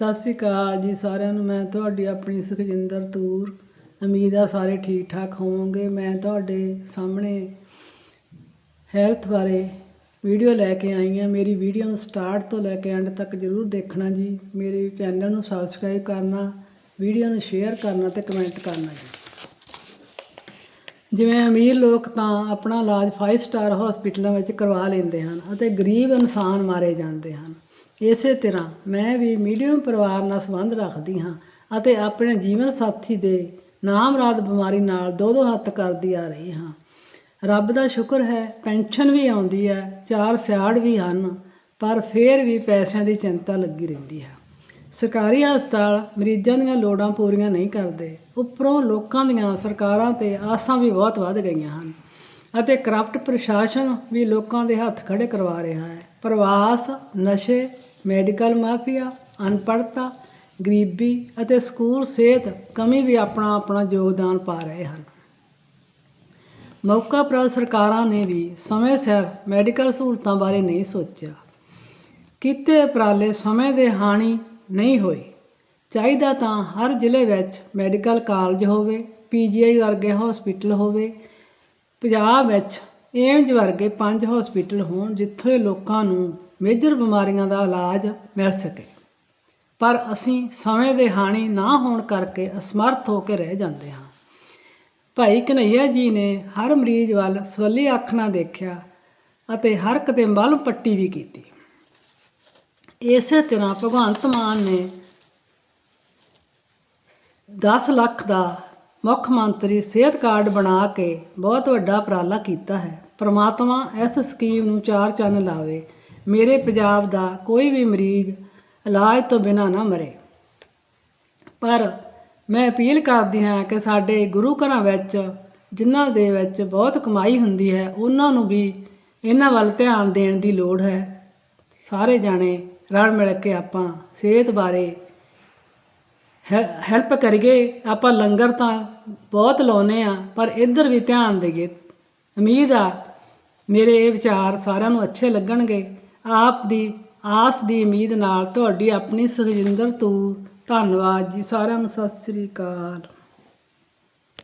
ਸਤਿ ਸ਼੍ਰੀ ਅਕਾਲ ਜੀ ਸਾਰਿਆਂ ਨੂੰ, ਮੈਂ ਤੁਹਾਡੀ ਆਪਣੀ ਸੁਖਜਿੰਦਰ ਤੂਰ। ਉਮੀਦ ਆ ਸਾਰੇ ਠੀਕ ਠਾਕ ਹੋਵੋਗੇ। ਮੈਂ ਤੁਹਾਡੇ ਸਾਹਮਣੇ ਹੈਲਥ ਬਾਰੇ ਵੀਡੀਓ ਲੈ ਕੇ ਆਈ ਹਾਂ। ਮੇਰੀ ਵੀਡੀਓ ਨੂੰ ਸਟਾਰਟ ਤੋਂ ਲੈ ਕੇ ਐਂਡ ਤੱਕ ਜਰੂਰ ਦੇਖਣਾ ਜੀ। ਮੇਰੇ ਚੈਨਲ ਨੂੰ ਸਬਸਕ੍ਰਾਈਬ ਕਰਨਾ, ਵੀਡੀਓ ਨੂੰ ਸ਼ੇਅਰ ਕਰਨਾ ਤੇ ਕਮੈਂਟ ਕਰਨਾ ਜੀ। ਜਿਵੇਂ ਅਮੀਰ ਲੋਕ ਤਾਂ ਆਪਣਾ ਇਲਾਜ 5 ਸਟਾਰ ਹਸਪੀਟਲਾਂ ਵਿੱਚ ਕਰਵਾ ਲੈਂਦੇ ਹਨ ਅਤੇ ਗਰੀਬ ਇਨਸਾਨ ਮਾਰੇ ਜਾਂਦੇ ਹਨ। ਇਸੇ ਤਰ੍ਹਾਂ ਮੈਂ ਵੀ ਮੀਡੀਅਮ ਪਰਿਵਾਰ ਨਾਲ ਸੰਬੰਧ ਰੱਖਦੀ ਹਾਂ ਅਤੇ ਆਪਣੇ ਜੀਵਨ ਸਾਥੀ ਦੇ ਨਾਮਰਾਦ ਬਿਮਾਰੀ ਨਾਲ ਦੋ ਦੋ ਹੱਥ ਕਰਦੀ ਆ ਰਹੀ ਹਾਂ। ਰੱਬ ਦਾ ਸ਼ੁਕਰ ਹੈ ਪੈਨਸ਼ਨ ਵੀ ਆਉਂਦੀ ਹੈ, ਚਾਰ ਸਿਆੜ ਵੀ ਹਨ, ਪਰ ਫੇਰ ਵੀ ਪੈਸਿਆਂ ਦੀ ਚਿੰਤਾ ਲੱਗੀ ਰਹਿੰਦੀ ਹੈ। ਸਰਕਾਰੀ ਹਸਪਤਾਲ ਮਰੀਜ਼ਾਂ ਦੀਆਂ ਲੋੜਾਂ ਪੂਰੀਆਂ ਨਹੀਂ ਕਰਦੇ, ਉੱਪਰੋਂ ਲੋਕਾਂ ਦੀਆਂ ਸਰਕਾਰਾਂ ਤੇ ਆਸਾਂ ਵੀ ਬਹੁਤ ਵੱਧ ਗਈਆਂ ਹਨ ਅਤੇ ਕਰਪਟ ਪ੍ਰਸ਼ਾਸਨ ਵੀ ਲੋਕਾਂ ਦੇ ਹੱਥ ਖੜੇ ਕਰਵਾ ਰਿਹਾ ਹੈ। ਪ੍ਰਵਾਸ, ਨਸ਼ੇ, ਮੈਡੀਕਲ ਮਾਫੀਆ, ਅਨਪੜ੍ਹਤਾ, ਗਰੀਬੀ ਅਤੇ ਸਕੂਲ ਸਿਹਤ ਕਮੀ ਵੀ ਆਪਣਾ ਆਪਣਾ ਯੋਗਦਾਨ ਪਾ ਰਹੇ ਹਨ। ਮੌਕਾ ਪ੍ਰਾਪਤ ਸਰਕਾਰਾਂ ਨੇ ਵੀ ਸਮੇਂ ਸਿਰ ਮੈਡੀਕਲ ਸਹੂਲਤਾਂ ਬਾਰੇ ਨਹੀਂ ਸੋਚਿਆ। ਕੀਤੇ ਉਪਰਾਲੇ ਸਮੇਂ ਦੇ ਹਾਨੀ ਨਹੀਂ ਹੋਈ ਚਾਹੀਦਾ ਤਾਂ ਹਰ ਜ਼ਿਲ੍ਹੇ ਵਿੱਚ ਮੈਡੀਕਲ ਕਾਲਜ ਹੋਵੇ ਪੀਜੀਆਈ ਵਰਗੇ ਹਸਪੀਟਲ ਹੋਵੇ, ਪੰਜਾਬ ਵਿੱਚ ਏਮਜ ਵਰਗੇ ਪੰਜ ਹਸਪੀਟਲ ਹੋਣ ਜਿੱਥੇ ਲੋਕਾਂ ਨੂੰ ਮੇਜਰ ਬਿਮਾਰੀਆਂ ਦਾ ਇਲਾਜ ਮਿਲ ਸਕੇ। ਪਰ ਅਸੀਂ ਸਮੇਂ ਦੇ ਹਾਣੀ ਨਾ ਹੋਣ ਕਰਕੇ ਅਸਮਰਥ ਹੋ ਕੇ ਰਹਿ ਜਾਂਦੇ ਹਾਂ। ਭਾਈ ਕਨਈਆ ਜੀ ਨੇ ਹਰ ਮਰੀਜ਼ ਵੱਲ ਸਵੱਲੀ ਅੱਖ ਨਾਲ ਦੇਖਿਆ ਅਤੇ ਹਰ ਕਿਤੇ ਮਲਮ ਪੱਟੀ ਵੀ ਕੀਤੀ। ਇਸੇ ਤਰ੍ਹਾਂ ਭਗਵੰਤ ਮਾਨ ਨੇ 10 ਲੱਖ ਦਾ ਮੁੱਖ ਮੰਤਰੀ ਸਿਹਤ ਕਾਰਡ ਬਣਾ ਕੇ ਬਹੁਤ ਵੱਡਾ ਉਪਰਾਲਾ ਕੀਤਾ ਹੈ। ਪ੍ਰਮਾਤਮਾ ਇਸ ਸਕੀਮ ਨੂੰ ਚਾਰ ਚੰਨ ਲਾਵੇ। ਮੇਰੇ ਪੰਜਾਬ ਦਾ ਕੋਈ ਵੀ ਮਰੀਜ਼ ਇਲਾਜ ਤੋਂ ਬਿਨਾਂ ਨਾ ਮਰੇ। ਪਰ ਮੈਂ ਅਪੀਲ ਕਰਦੀ ਹਾਂ ਕਿ ਸਾਡੇ ਗੁਰੂ ਘਰਾਂ ਵਿੱਚ, ਜਿਨ੍ਹਾਂ ਦੇ ਵਿੱਚ ਬਹੁਤ ਕਮਾਈ ਹੁੰਦੀ ਹੈ, ਉਹਨਾਂ ਨੂੰ ਵੀ ਇਹਨਾਂ ਵੱਲ ਧਿਆਨ ਦੇਣ ਦੀ ਲੋੜ ਹੈ। ਸਾਰੇ ਜਾਣੇ ਰਲ ਮਿਲ ਕੇ ਆਪਾਂ ਸਿਹਤ ਬਾਰੇ ਹੈਲਪ ਕਰੀਏ, ਆਪਾਂ ਲੰਗਰ ਤਾਂ ਬਹੁਤ ਲਾਉਨੇ ਆ ਪਰ ਇੱਧਰ ਵੀ ਧਿਆਨ ਦੇਈਏ। ਉਮੀਦ ਆ, ਮੇਰੇ ਇਹ ਵਿਚਾਰ ਸਾਰਿਆਂ ਨੂੰ ਅੱਛੇ ਲੱਗਣਗੇ। ਆਪ ਦੀ, ਆਸ ਦੀ ਉਮੀਦ ਨਾਲ ਤੁਹਾਡੀ ਆਪਣੀ ਸੁਖਜਿੰਦਰ ਤੂਰ ਧੰਨਵਾਦ ਜੀ, ਸਾਰਿਆਂ ਨੂੰ ਸਤਿ ਸ੍ਰੀ ਅਕਾਲ।